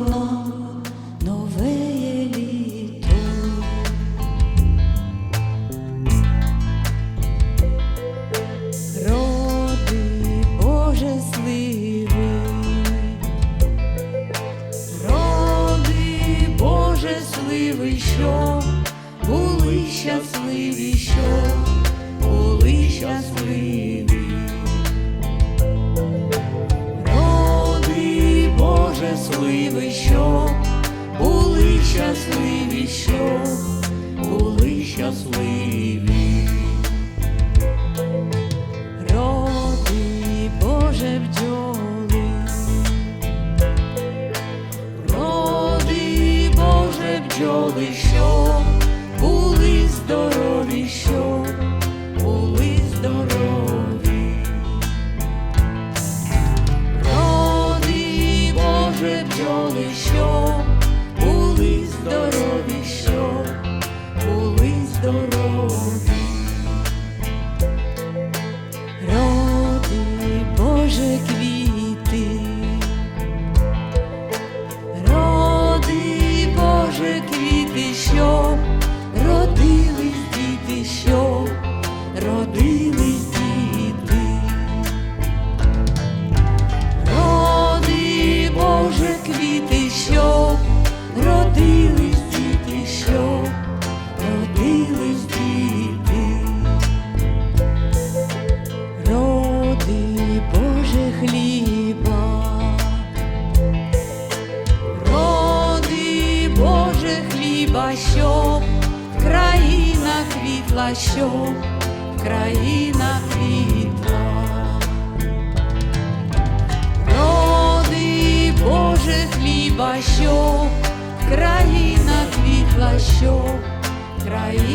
воно нове є літо. Роди Боже сливи, роди Боже сливи, що були щасливі, що були щасливі. Сливи, що були щасливі, що були щасливі. Роди Боже бджоли, роди Боже бджоли, що бджоли, жила, щоб країна квітла, щоб країна квітла, роди Боже хліба, щоб країна квітла, щоб країна.